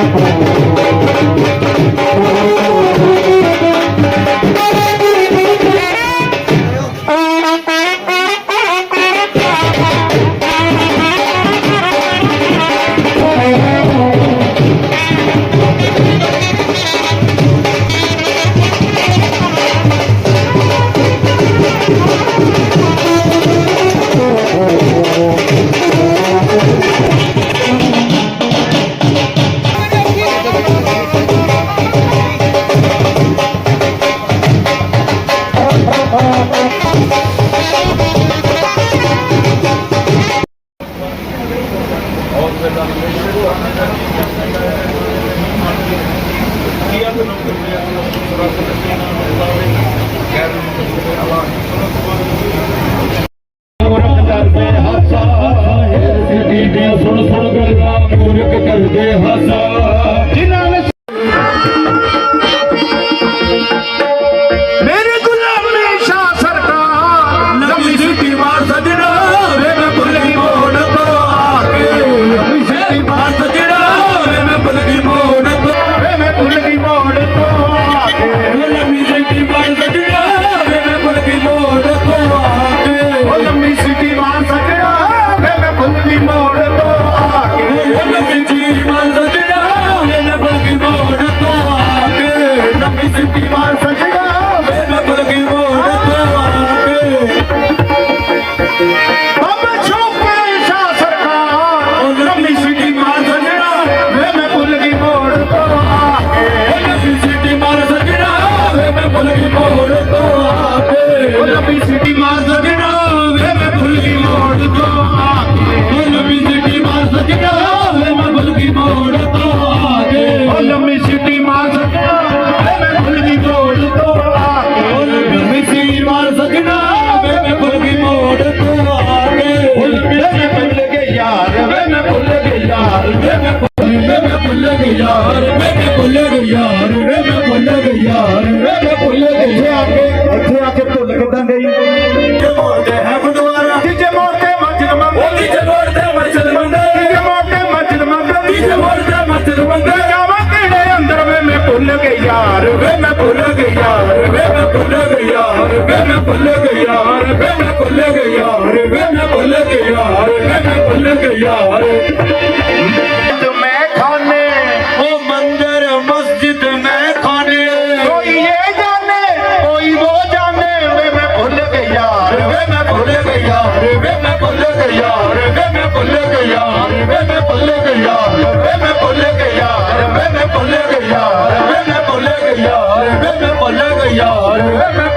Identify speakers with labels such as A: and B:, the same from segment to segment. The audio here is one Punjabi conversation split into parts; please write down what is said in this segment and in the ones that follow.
A: Thank you. ਯਾਰ ਮੈਂ ਭੁੱਲ ਗਿਆ ਯਾਰ ਮੈਂ ਭੁੱਲ ਗਿਆ ਯਾਰ ਮੈਂ ਭੁੱਲ ਗਿਆ ਇੱਥੇ ਆ ਕੇ ਇੱਥੇ ਆ ਕੇ ਭੁੱਲ ਕਿਦਾਂ ਗਈ? ਜੇ ਮੋੜ ਤੇ ਹੈ ਬਨਵਾਰਾ ਜੇ ਮੋੜ ਤੇ ਮਸਜਿਦ ਮੰਗਦਾ ਜੇ ਮੋੜ ਤੇ ਮਸਜਿਦ ਮੰਗਦਾ ਜੇ ਮੋੜ ਤੇ ਮਸਜਿਦ ਮੰਗਦਾ ਜੇ ਮੋੜ ਤੇ ਮਸਜਿਦ ਮੰਗਦਾ ਜਾਵਾਂ ਤੇਰੇ ਅੰਦਰ? ਵੇ ਮੈਂ ਭੁੱਲ ਗਿਆ ਯਾਰ ਵੇ ਮੈਂ ਭੁੱਲ ਗਿਆ ਯਾਰ ਵੇ ਮੈਂ ਭੁੱਲ ਗਿਆ ਯਾਰ ਵੇ ਮੈਂ ਭੁੱਲ ਗਿਆ ਯਾਰ ਵੇ ਮੈਂ ਭੁੱਲ ਗਿਆ ਯਾਰ ਵੇ ਮੈਂ ਭੁੱਲ ਗਿਆ ਯਾਰ ਵੇ ਮੈਂ ਭੁੱਲ ਗਿਆ ਯਾਰ। 哎呀，哎呀。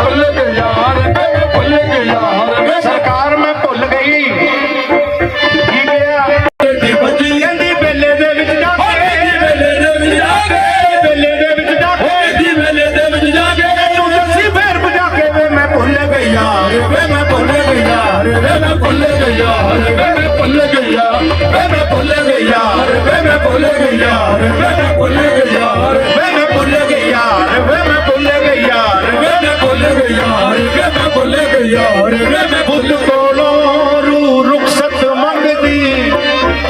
A: ਯਾਰ ਨੇ ਮਹਿਬੂਬ ਕੋਲੋਂ ਰੂ ਰੁਖਸਤ ਮੰਗਦੀ,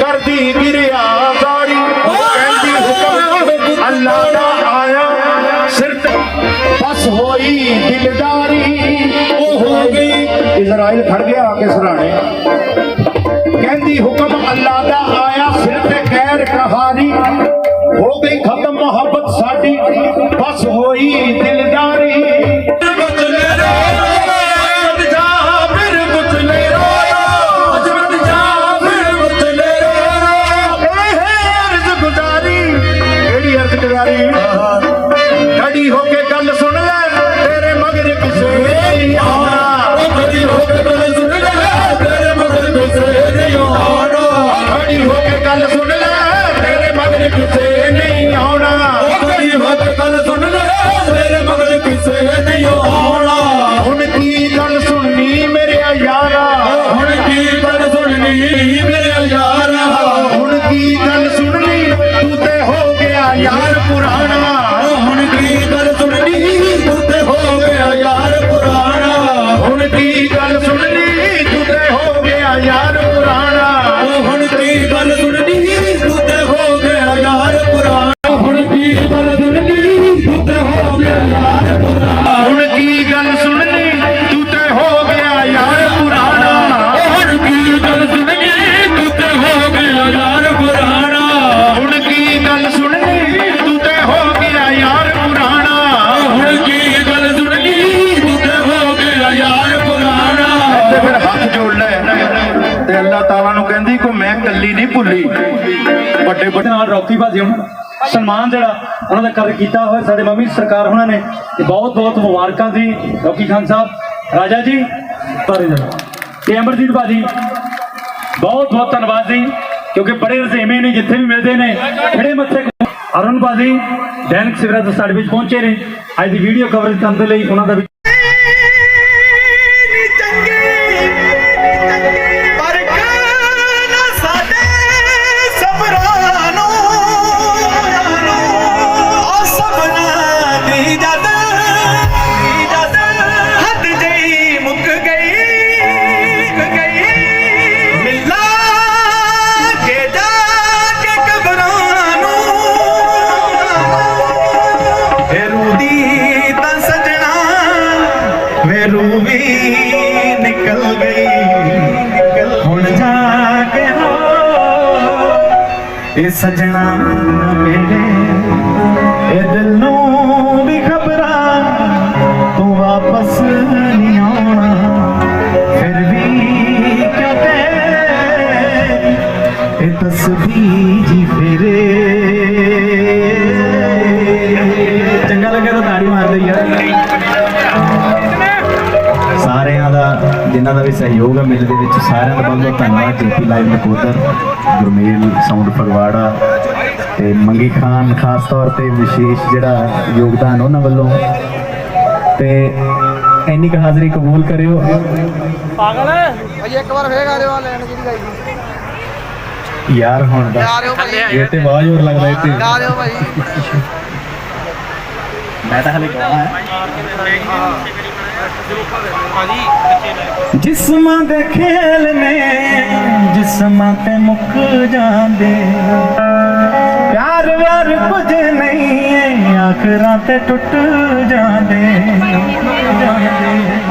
A: ਕਰਦੀ ਕਿਰਿਆ ਜ਼ਾਰੀ ਕਹਿੰਦੀ ਹੁਕਮ ਅੱਲਾ ਦਾ ਆਇਆ, ਸਿਰ ਬਸ ਹੋਈ ਦਿਲਦਾਰੀ। ਉਹ ਹੋ ਗਈ, ਇਜ਼ਰਾਈਲ ਖੜ ਗਿਆ ਆ ਕੇ ਸਰਾਣੇ। ਕਹਿੰਦੀ ਹੁਕਮ ਅੱਲਾ ਦਾ ਆਇਆ, ਸਿਰ ਤੇ ਗੈਰ ਕਹਾਰੀ ਹੋ ਗਈ ਖਤਮ ਮੁਹੱਬਤ ਸਾਡੀ, ਬਸ ਹੋਈ ਹਜ਼ਾਰ ਪੁਰਾਣਾ ਟੱਲੀ ਨਹੀਂ ਭੁੱਲੀ। ਵੱਡੇ ਵੱਡੇ
B: ਨਾਲ ਰੌਕੀ ਭਾਜੀ ਹੁਣ ਸਨਮਾਨ ਜਿਹੜਾ ਉਹਨਾਂ ਦਾ ਕਰ ਕੀਤਾ ਹੋਇਆ ਸਾਡੇ ਮੰਮੀ ਸਰਕਾਰ ਉਹਨਾਂ ਨੇ ਤੇ ਬਹੁਤ ਬਹੁਤ ਮੁਬਾਰਕਾਂ ਜੀ ਰੌਕੀ ਖਾਨ ਸਾਹਿਬ, ਰਾਜਾ ਜੀ ਤਾਰੇ ਜੀ। ਤੇ ਅਮਰਜੀਤ ਭਾਜੀ, ਬਹੁਤ ਬਹੁਤ ਧੰਨਵਾਦ ਜੀ, ਕਿਉਂਕਿ ਬੜੇ ਰਜ਼ੇਵੇਂ ਨੇ, ਜਿੱਥੇ ਵੀ ਮਿਲਦੇ ਨੇ, ਖੜੇ ਮੱਥੇ ਅਰੁਣ ਭਾਜੀ,
C: ਦੈਨਿਕ ਸਿਵਰਾ ਸਾਡੇ ਵਿੱਚ ਪਹੁੰਚੇ ਨੇ। ਅੱਜ ਦੀ ਵੀਡੀਓ ਕਵਰੇਜ ਕਰਨ ਦੇ ਲਈ ਉਹਨਾਂ ਦਾ
B: ਇਹ ਸਜਣਾ ਮੇਰੇ ਇਹ ਦਿਲ ਨੂੰ ਵੀ ਖਬਰਾਂ ਤੂੰ ਵਾਪਸ ਨਹੀਂ ਆਉਣਾ। ਫਿਰ ਵੀ ਕਿਉਂ ਤੇ ਇਹ ਤਸਬੀਹ ਜੀ ਫੇਰੇ। ਚੰਗਾ ਲੱਗਿਆ ਤਾਂ ਤਾੜੀ ਮਾਰ ਦਿਓ ਯਾਰ। ਦਾ ਜਿਨ੍ਹਾਂ ਦਾ ਵੀ ਸਹਿਯੋਗ ਹੈ ਮੇਲੇ ਦੇ ਵਿੱਚ ਸਾਰਿਆਂ ਦਾ ਬਹੁਤ ਬਹੁਤ ਧੰਨਵਾਦ GP live Nakodar Gurmel sound Phagwara ਤੇ ਮੰਗੀ ਖਾਨ ਖਾਸ ਤੌਰ ਤੇ ਵਿਸ਼ੇਸ਼ ਜਿਹੜਾ ਯੋਗਦਾਨ ਉਹਨਾਂ ਵੱਲੋਂ। ਤੇ ਇੰਨੀ ਕੁ ਹਾਜ਼ਰੀ ਕਬੂਲ ਕਰਿਓ।
D: ਭਾਈ ਇੱਕ ਵਾਰ ਫੇਰ ਆ ਜਾਓ ਲੈਣ ਜਿਹੜੀ ਗਾਈ
B: ਯਾਰ ਹੁਣ ਦਾ ਇਹ ਤੇ ਬਹੁਤ ਜ਼ੋਰ ਲੱਗਦਾ ਇਹ ਤੇ
D: ਆ ਰਿਓ ਭਾਈ।
B: ਮੈਂ ਤਾਂ ਹਲੇ ਕਹਾਂ ਹੈ। ਜਿਸਮਾਂ ਦੇ ਖੇਲ ਨੇ ਜਿਸਮਾਂ ਤੇ ਮੁੱਕ ਜਾਂਦੇ। ਪਿਆਰ ਵਿਆਰ ਕੁਝ ਨਹੀਂ ਏ ਆਖਰਾਂ ਤੇ ਟੁੱਟ ਜਾਂਦੇ।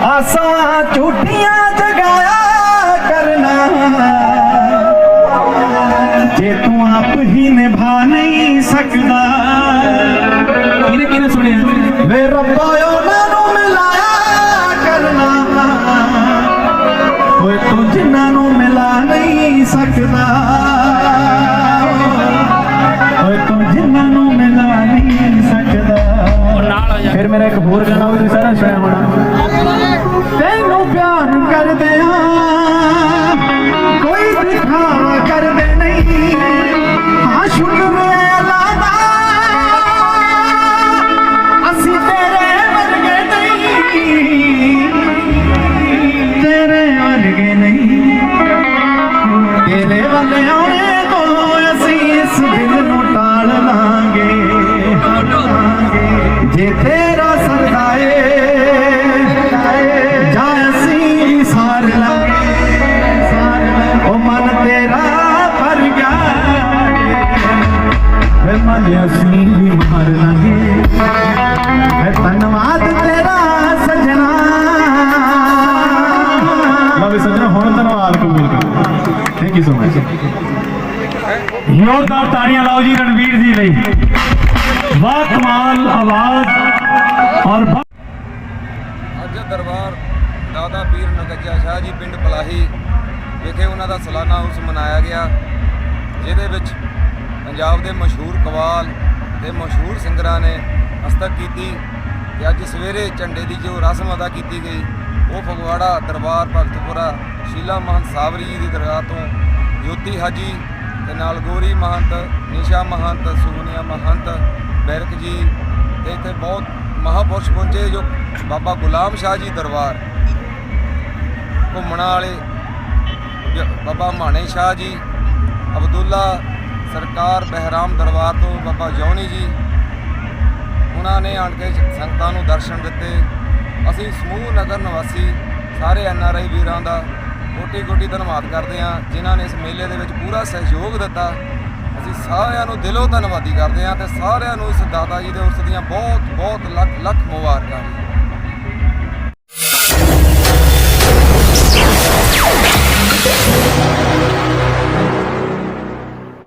B: ਆਸਾਂ ਝੂਠੀਆਂ ਜਗਾਇਆ ਕਰਨਾ। ਜੇ ਤੂੰ ਆਪ ਹੀ ਨਿਭਾ ਨਹੀਂ ਸਕਦਾ। ਕਿਹਨੇ ਕਿਹਨੇ ਸੁਣਿਆ? ਵੇ ਰੱਬਾ ਉਹਨਾਂ ਜੇ ਤੇਰਾ ਸਰਦਾਏ ਜਾ ਸਾਰ ਲਾਂਗੇ ਉਹ ਮਨ ਤੇਰਾ ਭਰ ਗਿਆ। ਵੇ ਮਨ ਅਸੀਂ ਵੀ ਮਾਰ ਲਾਂਗੇ। ਵੇ ਧੰਨਵਾਦ ਤੇਰਾ ਸਜਣਾ। ਲਵੇ ਸਜਣਾ, ਹੁਣ ਧੰਨਵਾਦ ਕਬੂਲ ਕਰ। ਥੈਂਕ ਯੂ ਸੋ ਮਚ
C: ਜ਼ੋਰਦਾਰ ਤਾੜੀਆਂ ਲਾਓ ਜੀ ਰਣਵੀਰ ਜੀ ਲਈ। ਵਾਹ ਕਮਾਲ ਆਵਾਜ਼ ਔਰ
E: ਅੱਜ ਦਰਬਾਰ ਦਾਦਾ ਪੀਰ ਨਗੱਜਾ ਸ਼ਾਹ ਜੀ ਪਿੰਡ ਪਲਾਹੀ ਵਿਖੇ ਉਹਨਾਂ ਦਾ ਸਾਲਾਨਾ ਉਰਸ ਮਨਾਇਆ ਗਿਆ, ਜਿਹਦੇ ਵਿੱਚ ਪੰਜਾਬ ਦੇ ਮਸ਼ਹੂਰ ਕਵਾਲ ਤੇ ਮਸ਼ਹੂਰ ਸਿੰਗਰਾਂ ਨੇ ਹਸਤਕ ਕੀਤੀ ਤੇ ਅੱਜ ਸਵੇਰੇ ਝੰਡੇ ਦੀ ਜੋ ਰਸਮ ਅਦਾ ਕੀਤੀ ਗਈ, ਉਹ ਫਗਵਾੜਾ ਦਰਬਾਰ ਭਗਤਪੁਰਾ ਸ਼ੀਲਾ ਮਹੰਤ ਸਾਵਰੀ ਜੀ ਦੀ ਦਰਗਾਹ ਤੋਂ ਜੋਤੀ ਹਾਜੀ ਤੇ ਨਾਲ ਗੋਰੀ ਮਹੰਤ, ਨਿਸ਼ਾ ਮਹੰਤ ਸੁਗਨੀਆ ਮਹੰਤ ਬੈਰਕ ਜੀ, ਤੇ ਇੱਥੇ ਬਹੁਤ ਮਹਾਪੁਰਸ਼ ਪਹੁੰਚੇ ਜੋ ਬਾਬਾ ਗੁਲਾਮ ਸ਼ਾਹ ਜੀ ਦਰਬਾਰ, ਘੁੰਮਣਾ ਵਾਲੇ ਬਾਬਾ ਮਾਣੇ ਸ਼ਾਹ ਜੀ, ਅਬਦੁੱਲਾ ਸਰਕਾਰ ਬਹਿਰਾਮ ਦਰਬਾਰ ਤੋਂ ਬਾਬਾ ਜੌਨੀ ਜੀ, ਉਹਨਾਂ ਨੇ ਆਣ ਕੇ ਸੰਗਤਾਂ ਨੂੰ ਦਰਸ਼ਨ ਦਿੱਤੇ। ਅਸੀਂ ਸਮੂਹ ਨਗਰ ਨਿਵਾਸੀ ਸਾਰੇ ਐਨ ਆਰ ਆਈ ਵੀਰਾਂ ਦਾ ਕੋਟੀ ਕੋਟੀ ਧੰਨਵਾਦ ਕਰਦੇ ਹਾਂ, ਜਿਨ੍ਹਾਂ ਨੇ ਇਸ ਮੇਲੇ ਦੇ ਵਿੱਚ ਪੂਰਾ ਸਹਿਯੋਗ ਦਿੱਤਾ। ਅਸੀਂ ਸਾਰਿਆਂ ਨੂੰ ਦਿਲੋਂ ਧੰਨਵਾਦੀ ਕਰਦੇ ਹਾਂ ਤੇ ਸਾਰਿਆਂ ਨੂੰ ਇਸ ਦਾਦਾ ਜੀ ਦੇ ਉਸ ਦੀਆਂ ਬਹੁਤ ਬਹੁਤ ਲੱਖ ਲੱਖ ਮੁਬਾਰਕਾਂ। ਜੀ